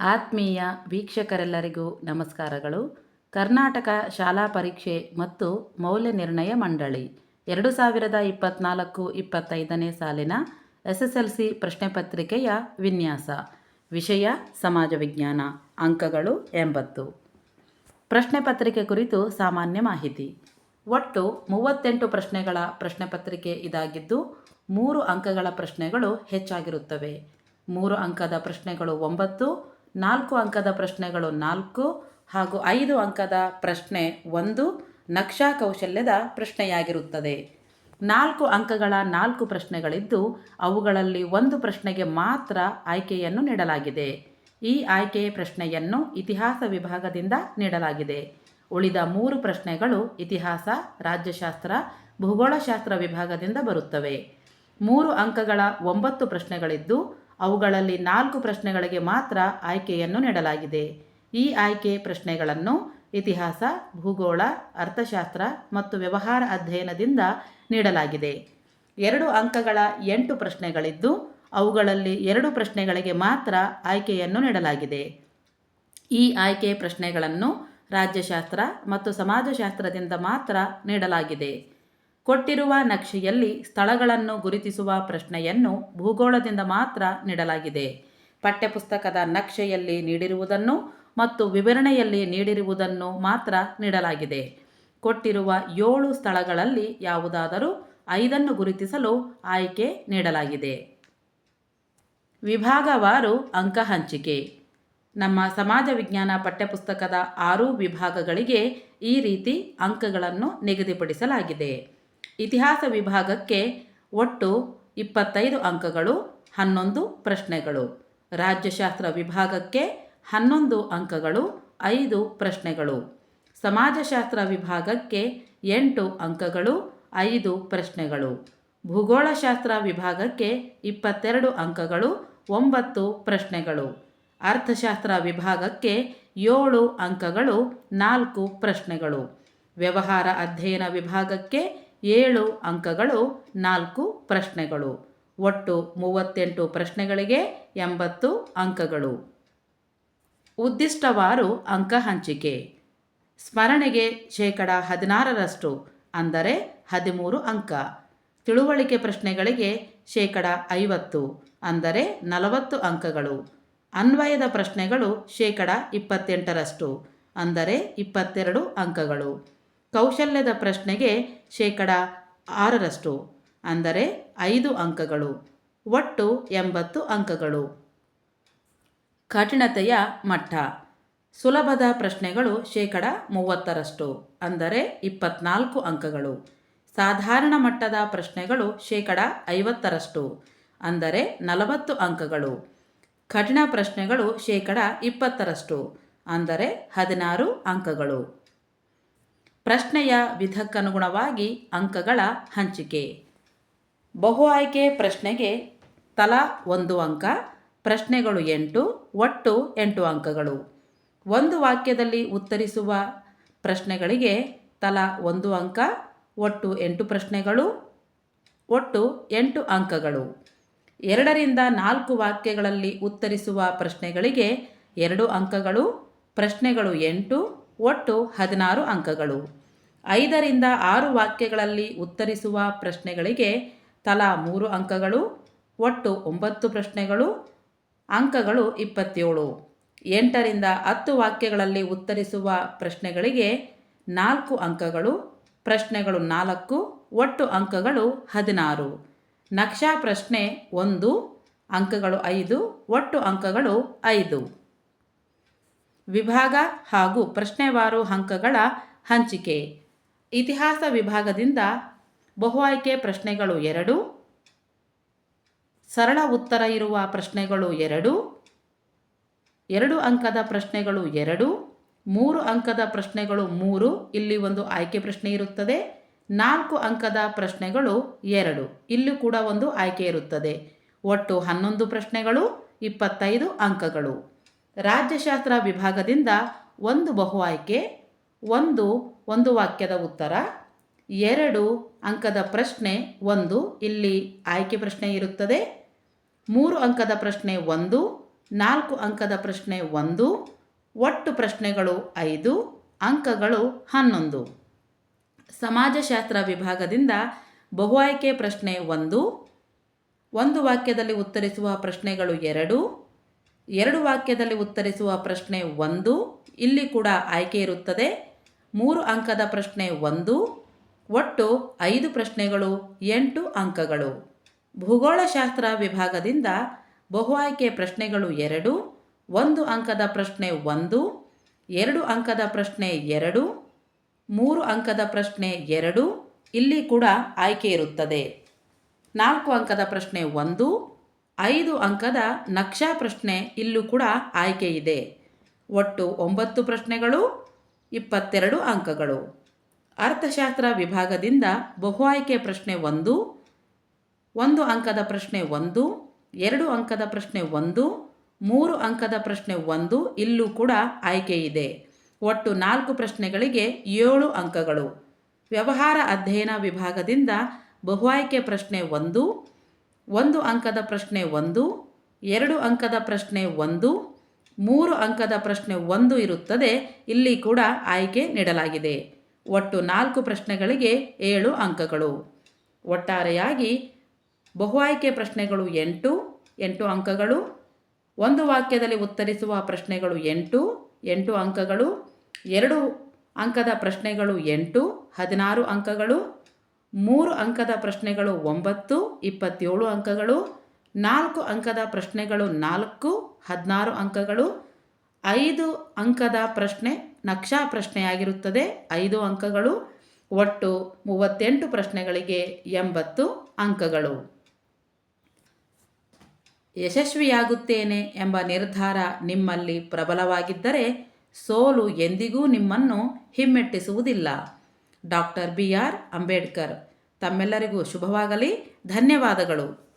ಆತ್ಮೀಯ ವೀಕ್ಷಕರೆಲ್ಲರಿಗೂ ನಮಸ್ಕಾರಗಳು. ಕರ್ನಾಟಕ ಶಾಲಾ ಪರೀಕ್ಷೆ ಮತ್ತು ಮೌಲ್ಯ ನಿರ್ಣಯ ಮಂಡಳಿ, ಎರಡು ಸಾವಿರದ ಇಪ್ಪತ್ತ್ನಾಲ್ಕು ಇಪ್ಪತ್ತೈದನೇ ಸಾಲಿನ ಎಸ್ ಎಸ್ ಎಲ್ ಸಿ ಪ್ರಶ್ನೆ ಪತ್ರಿಕೆಯ ವಿನ್ಯಾಸ, ವಿಷಯ ಸಮಾಜ ವಿಜ್ಞಾನ, ಅಂಕಗಳು ಎಂಬತ್ತು. ಪ್ರಶ್ನೆ ಪತ್ರಿಕೆ ಕುರಿತು ಸಾಮಾನ್ಯ ಮಾಹಿತಿ. ಒಟ್ಟು ಮೂವತ್ತೆಂಟು ಪ್ರಶ್ನೆಗಳ ಪ್ರಶ್ನೆ ಪತ್ರಿಕೆ ಇದಾಗಿದ್ದು, ಮೂರು ಅಂಕಗಳ ಪ್ರಶ್ನೆಗಳು ಹೆಚ್ಚಾಗಿರುತ್ತವೆ. ಮೂರು ಅಂಕದ ಪ್ರಶ್ನೆಗಳು ಒಂಬತ್ತು ನಾಲ್ಕು ಅಂಕದ ಪ್ರಶ್ನೆಗಳು ನಾಲ್ಕು ಹಾಗೂ ಐದು ಅಂಕದ ಪ್ರಶ್ನೆ ಒಂದು ನಕ್ಷಾ ಕೌಶಲ್ಯದ ಪ್ರಶ್ನೆಯಾಗಿರುತ್ತದೆ. ನಾಲ್ಕು ಅಂಕಗಳ ನಾಲ್ಕು ಪ್ರಶ್ನೆಗಳಿದ್ದು ಅವುಗಳಲ್ಲಿ ಒಂದು ಪ್ರಶ್ನೆಗೆ ಮಾತ್ರ ಆಯ್ಕೆಯನ್ನು ನೀಡಲಾಗಿದೆ. ಈ ಆಯ್ಕೆ ಪ್ರಶ್ನೆಯನ್ನು ಇತಿಹಾಸ ವಿಭಾಗದಿಂದ ನೀಡಲಾಗಿದೆ. ಉಳಿದ ಮೂರು ಪ್ರಶ್ನೆಗಳು ಇತಿಹಾಸ, ರಾಜ್ಯಶಾಸ್ತ್ರ, ಭೂಗೋಳಶಾಸ್ತ್ರ ವಿಭಾಗದಿಂದ ಬರುತ್ತವೆ. ಮೂರು ಅಂಕಗಳ ಒಂಬತ್ತು ಪ್ರಶ್ನೆಗಳಿದ್ದು ಅವುಗಳಲ್ಲಿ ನಾಲ್ಕು ಪ್ರಶ್ನೆಗಳಿಗೆ ಮಾತ್ರ ಆಯ್ಕೆಯನ್ನು ನೀಡಲಾಗಿದೆ. ಈ ಆಯ್ಕೆ ಪ್ರಶ್ನೆಗಳನ್ನು ಇತಿಹಾಸ, ಭೂಗೋಳ, ಅರ್ಥಶಾಸ್ತ್ರ ಮತ್ತು ವ್ಯವಹಾರ ಅಧ್ಯಯನದಿಂದ ನೀಡಲಾಗಿದೆ. ಎರಡು ಅಂಕಗಳ ಎಂಟು ಪ್ರಶ್ನೆಗಳಿದ್ದು, ಅವುಗಳಲ್ಲಿ ಎರಡು ಪ್ರಶ್ನೆಗಳಿಗೆ ಮಾತ್ರ ಆಯ್ಕೆಯನ್ನು ನೀಡಲಾಗಿದೆ. ಈ ಆಯ್ಕೆ ಪ್ರಶ್ನೆಗಳನ್ನು ರಾಜ್ಯಶಾಸ್ತ್ರ ಮತ್ತು ಸಮಾಜಶಾಸ್ತ್ರದಿಂದ ಮಾತ್ರ ನೀಡಲಾಗಿದೆ. ಕೊಟ್ಟಿರುವ ನಕ್ಷೆಯಲ್ಲಿ ಸ್ಥಳಗಳನ್ನು ಗುರುತಿಸುವ ಪ್ರಶ್ನೆಯನ್ನು ಭೂಗೋಳದಿಂದ ಮಾತ್ರ ನೀಡಲಾಗಿದೆ. ಪಠ್ಯಪುಸ್ತಕದ ನಕ್ಷೆಯಲ್ಲಿ ನೀಡಿರುವುದನ್ನು ಮತ್ತು ವಿವರಣೆಯಲ್ಲಿ ನೀಡಿರುವುದನ್ನು ಮಾತ್ರ ನೀಡಲಾಗಿದೆ. ಕೊಟ್ಟಿರುವ ಏಳು ಸ್ಥಳಗಳಲ್ಲಿ ಯಾವುದಾದರೂ ಐದನ್ನು ಗುರುತಿಸಲು ಆಯ್ಕೆ ನೀಡಲಾಗಿದೆ. ವಿಭಾಗವಾರು ಅಂಕ ಹಂಚಿಕೆ. ನಮ್ಮ ಸಮಾಜ ವಿಜ್ಞಾನ ಪಠ್ಯಪುಸ್ತಕದ ಆರು ವಿಭಾಗಗಳಿಗೆ ಈ ರೀತಿ ಅಂಕಗಳನ್ನು ನಿಗದಿಪಡಿಸಲಾಗಿದೆ. ಇತಿಹಾಸ ವಿಭಾಗಕ್ಕೆ ಒಟ್ಟು ಇಪ್ಪತ್ತೈದು ಅಂಕಗಳು, ಹನ್ನೊಂದು ಪ್ರಶ್ನೆಗಳು. ರಾಜ್ಯಶಾಸ್ತ್ರ ವಿಭಾಗಕ್ಕೆ ಹನ್ನೊಂದು ಅಂಕಗಳು, ಐದು ಪ್ರಶ್ನೆಗಳು. ಸಮಾಜಶಾಸ್ತ್ರ ವಿಭಾಗಕ್ಕೆ ಎಂಟು ಅಂಕಗಳು, ಐದು ಪ್ರಶ್ನೆಗಳು. ಭೂಗೋಳಶಾಸ್ತ್ರ ವಿಭಾಗಕ್ಕೆ ಇಪ್ಪತ್ತೆರಡು ಅಂಕಗಳು, ಒಂಬತ್ತು ಪ್ರಶ್ನೆಗಳು. ಅರ್ಥಶಾಸ್ತ್ರ ವಿಭಾಗಕ್ಕೆ ಏಳು ಅಂಕಗಳು, ನಾಲ್ಕು ಪ್ರಶ್ನೆಗಳು. ವ್ಯವಹಾರ ಅಧ್ಯಯನ ವಿಭಾಗಕ್ಕೆ ಏಳು ಅಂಕಗಳು, ನಾಲ್ಕು ಪ್ರಶ್ನೆಗಳು. ಒಟ್ಟು ಮೂವತ್ತೆಂಟು ಪ್ರಶ್ನೆಗಳಿಗೆ ಎಂಬತ್ತು ಅಂಕಗಳು. ಉದ್ದಿಷ್ಟವಾರು ಅಂಕ ಹಂಚಿಕೆ. ಸ್ಮರಣೆಗೆ ಶೇಕಡ ಹದಿನಾರರಷ್ಟು, ಅಂದರೆ ಹದಿಮೂರು ಅಂಕ. ತಿಳುವಳಿಕೆ ಪ್ರಶ್ನೆಗಳಿಗೆ ಶೇಕಡ ಐವತ್ತು, ಅಂದರೆ ನಲವತ್ತು ಅಂಕಗಳು. ಅನ್ವಯದ ಪ್ರಶ್ನೆಗಳು ಶೇಕಡ ಇಪ್ಪತ್ತೆಂಟರಷ್ಟು, ಅಂದರೆ ಇಪ್ಪತ್ತೆರಡು ಅಂಕಗಳು. ಕೌಶಲ್ಯದ ಪ್ರಶ್ನೆಗೆ ಶೇಕಡ ಆರರಷ್ಟು, ಅಂದರೆ ಐದು ಅಂಕಗಳು, ಒಟ್ಟು ಎಂಬತ್ತು ಅಂಕಗಳು. ಕಠಿಣತೆಯ ಮಟ್ಟ. ಸುಲಭದ ಪ್ರಶ್ನೆಗಳು ಶೇಕಡ ಮೂವತ್ತರಷ್ಟು, ಅಂದರೆ ಇಪ್ಪತ್ನಾಲ್ಕು ಅಂಕಗಳು. ಸಾಧಾರಣ ಮಟ್ಟದ ಪ್ರಶ್ನೆಗಳು ಶೇಕಡ ಐವತ್ತರಷ್ಟು, ಅಂದರೆ ನಲವತ್ತು ಅಂಕಗಳು. ಕಠಿಣ ಪ್ರಶ್ನೆಗಳು ಶೇಕಡ ಇಪ್ಪತ್ತರಷ್ಟು, ಅಂದರೆ ಹದಿನಾರು ಅಂಕಗಳು. ಪ್ರಶ್ನೆಯ ವಿಧಕ್ಕನುಗುಣವಾಗಿ ಅಂಕಗಳ ಹಂಚಿಕೆ. ಬಹು ಆಯ್ಕೆ ಪ್ರಶ್ನೆಗೆ ತಲಾ ಒಂದು ಅಂಕ, ಪ್ರಶ್ನೆಗಳು ಎಂಟು, ಒಟ್ಟು ಎಂಟು ಅಂಕಗಳು. ಒಂದು ವಾಕ್ಯದಲ್ಲಿ ಉತ್ತರಿಸುವ ಪ್ರಶ್ನೆಗಳಿಗೆ ತಲಾ ಒಂದು ಅಂಕ, ಒಟ್ಟು ಎಂಟು ಪ್ರಶ್ನೆಗಳು, ಒಟ್ಟು ಎಂಟು ಅಂಕಗಳು. ಎರಡರಿಂದ ನಾಲ್ಕು ವಾಕ್ಯಗಳಲ್ಲಿ ಉತ್ತರಿಸುವ ಪ್ರಶ್ನೆಗಳಿಗೆ ಎರಡು ಅಂಕಗಳು, ಪ್ರಶ್ನೆಗಳು ಎಂಟು, ಒಟ್ಟು ಹದಿನಾರು ಅಂಕಗಳು. ಐದರಿಂದ ಆರು ವಾಕ್ಯಗಳಲ್ಲಿ ಉತ್ತರಿಸುವ ಪ್ರಶ್ನೆಗಳಿಗೆ ತಲಾ ಮೂರು ಅಂಕಗಳು, ಒಟ್ಟು ಒಂಬತ್ತು ಪ್ರಶ್ನೆಗಳು, ಅಂಕಗಳು ಇಪ್ಪತ್ತೇಳು. ಎಂಟರಿಂದ ಹತ್ತು ವಾಕ್ಯಗಳಲ್ಲಿ ಉತ್ತರಿಸುವ ಪ್ರಶ್ನೆಗಳಿಗೆ ನಾಲ್ಕು ಅಂಕಗಳು, ಪ್ರಶ್ನೆಗಳು ನಾಲ್ಕು, ಒಟ್ಟು ಅಂಕಗಳು ಹದಿನಾರು. ನಕ್ಷಾ ಪ್ರಶ್ನೆ ಒಂದು, ಅಂಕಗಳು ಐದು, ಒಟ್ಟು ಅಂಕಗಳು ಐದು. ವಿಭಾಗ ಹಾಗೂ ಪ್ರಶ್ನೆವಾರು ಅಂಕಗಳ ಹಂಚಿಕೆ. ಇತಿಹಾಸ ವಿಭಾಗದಿಂದ ಬಹು ಆಯ್ಕೆ ಪ್ರಶ್ನೆಗಳು ಎರಡು, ಸರಳ ಉತ್ತರ ಇರುವ ಪ್ರಶ್ನೆಗಳು ಎರಡು ಎರಡು ಅಂಕದ ಪ್ರಶ್ನೆಗಳು ಎರಡು, ಮೂರು ಅಂಕದ ಪ್ರಶ್ನೆಗಳು ಮೂರು, ಇಲ್ಲಿ ಒಂದು ಆಯ್ಕೆ ಪ್ರಶ್ನೆ ಇರುತ್ತದೆ. ನಾಲ್ಕು ಅಂಕದ ಪ್ರಶ್ನೆಗಳು ಎರಡು, ಇಲ್ಲಿ ಕೂಡ ಒಂದು ಆಯ್ಕೆ ಇರುತ್ತದೆ. ಒಟ್ಟು ಹನ್ನೊಂದು ಪ್ರಶ್ನೆಗಳು, ಇಪ್ಪತ್ತೈದು ಅಂಕಗಳು. ರಾಜ್ಯಶಾಸ್ತ್ರ ವಿಭಾಗದಿಂದ ಒಂದು ಬಹು ಆಯ್ಕೆ ಒಂದು ಒಂದು ವಾಕ್ಯದ ಉತ್ತರ, ಎರಡು ಅಂಕದ ಪ್ರಶ್ನೆ, ಒಂದು. ಇಲ್ಲಿ ಆಯ್ಕೆ ಪ್ರಶ್ನೆ ಇರುತ್ತದೆ. ಮೂರು ಅಂಕದ ಪ್ರಶ್ನೆ, ಒಂದು. ನಾಲ್ಕು ಅಂಕದ ಪ್ರಶ್ನೆ, ಒಂದು. ಒಟ್ಟು ಪ್ರಶ್ನೆಗಳು, ಐದು. ಅಂಕಗಳು, ಹನ್ನೊಂದು. ಸಮಾಜಶಾಸ್ತ್ರ ವಿಭಾಗದಿಂದ ಬಹು ಆಯ್ಕೆ ಪ್ರಶ್ನೆ, ಒಂದು. ಒಂದು ವಾಕ್ಯದಲ್ಲಿ ಉತ್ತರಿಸುವ ಪ್ರಶ್ನೆಗಳು, ಎರಡು. ಎರಡು ವಾಕ್ಯದಲ್ಲಿ ಉತ್ತರಿಸುವ ಪ್ರಶ್ನೆ, ಒಂದು. ಇಲ್ಲಿ ಕೂಡ ಆಯ್ಕೆ ಇರುತ್ತದೆ. ಮೂರು ಅಂಕದ ಪ್ರಶ್ನೆ ಒಂದು, ಒಟ್ಟು ಐದು ಪ್ರಶ್ನೆಗಳು, ಎಂಟು ಅಂಕಗಳು. ಭೂಗೋಳಶಾಸ್ತ್ರ ವಿಭಾಗದಿಂದ ಬಹು ಆಯ್ಕೆ ಪ್ರಶ್ನೆಗಳು ಎರಡು, ಒಂದು ಅಂಕದ ಪ್ರಶ್ನೆ ಒಂದು, ಎರಡು ಅಂಕದ ಪ್ರಶ್ನೆ ಎರಡು, ಮೂರು ಅಂಕದ ಪ್ರಶ್ನೆ ಎರಡು, ಇಲ್ಲಿ ಕೂಡ ಆಯ್ಕೆ ಇರುತ್ತದೆ. ನಾಲ್ಕು ಅಂಕದ ಪ್ರಶ್ನೆ ಒಂದು, ಐದು ಅಂಕದ ನಕ್ಷಾ ಪ್ರಶ್ನೆ ಇಲ್ಲೂ ಕೂಡ ಆಯ್ಕೆ ಇದೆ. ಒಟ್ಟು ಒಂಬತ್ತು ಪ್ರಶ್ನೆಗಳು, ಇಪ್ಪತ್ತೆರಡು ಅಂಕಗಳು. ಅರ್ಥಶಾಸ್ತ್ರ ವಿಭಾಗದಿಂದ ಬಹು ಆಯ್ಕೆ ಪ್ರಶ್ನೆ ಒಂದು ಒಂದು ಅಂಕದ ಪ್ರಶ್ನೆ ಒಂದು, ಎರಡು ಅಂಕದ ಪ್ರಶ್ನೆ ಒಂದು, ಮೂರು ಅಂಕದ ಪ್ರಶ್ನೆ ಒಂದು ಇಲ್ಲೂ ಕೂಡ ಆಯ್ಕೆ ಇದೆ. ಒಟ್ಟು ನಾಲ್ಕು ಪ್ರಶ್ನೆಗಳಿಗೆ ಏಳು ಅಂಕಗಳು. ವ್ಯವಹಾರ ಅಧ್ಯಯನ ವಿಭಾಗದಿಂದ ಬಹು ಆಯ್ಕೆ ಪ್ರಶ್ನೆ ಒಂದು ಒಂದು ಅಂಕದ ಪ್ರಶ್ನೆ ಒಂದು, ಎರಡು ಅಂಕದ ಪ್ರಶ್ನೆ ಒಂದು ಮೂರು ಅಂಕದ ಪ್ರಶ್ನೆ ಒಂದು ಇರುತ್ತದೆ, ಇಲ್ಲಿ ಕೂಡ ಆಯ್ಕೆ ನೀಡಲಾಗಿದೆ. ಒಟ್ಟು ನಾಲ್ಕು ಪ್ರಶ್ನೆಗಳಿಗೆ ಏಳು ಅಂಕಗಳು. ಒಟ್ಟಾರೆಯಾಗಿ ಬಹು ಆಯ್ಕೆ ಪ್ರಶ್ನೆಗಳು ಎಂಟು ಎಂಟು ಅಂಕಗಳು. ಒಂದು ವಾಕ್ಯದಲ್ಲಿ ಉತ್ತರಿಸುವ ಪ್ರಶ್ನೆಗಳು ಎಂಟು ಎಂಟು ಅಂಕಗಳು. ಎರಡು ಅಂಕದ ಪ್ರಶ್ನೆಗಳು ಎಂಟು, ಹದಿನಾರು ಅಂಕಗಳು. ಮೂರು ಅಂಕದ ಪ್ರಶ್ನೆಗಳು ಒಂಬತ್ತು, ಇಪ್ಪತ್ತೇಳು ಅಂಕಗಳು. ನಾಲ್ಕು ಅಂಕದ ಪ್ರಶ್ನೆಗಳು ನಾಲ್ಕು ಹದಿನಾರು ಅಂಕಗಳು, ಐದು ಅಂಕದ ಪ್ರಶ್ನೆ ನಕ್ಷಾ ಪ್ರಶ್ನೆಯಾಗಿರುತ್ತದೆ. ಐದು ಅಂಕಗಳು, ಒಟ್ಟು ಮೂವತ್ತೆಂಟು ಪ್ರಶ್ನೆಗಳಿಗೆ ಎಂಬತ್ತು ಅಂಕಗಳು. ಯಶಸ್ವಿಯಾಗುತ್ತೇನೆ ಎಂಬ ನಿರ್ಧಾರ ನಿಮ್ಮಲ್ಲಿ ಪ್ರಬಲವಾಗಿದ್ದರೆ ಸೋಲು ಎಂದಿಗೂ ನಿಮ್ಮನ್ನು ಹಿಮ್ಮೆಟ್ಟಿಸುವುದಿಲ್ಲ. ಡಾಕ್ಟರ್ ಬಿ ಆರ್ ಅಂಬೇಡ್ಕರ್, ತಮ್ಮೆಲ್ಲರಿಗೂ ಶುಭವಾಗಲಿ. ಧನ್ಯವಾದಗಳು.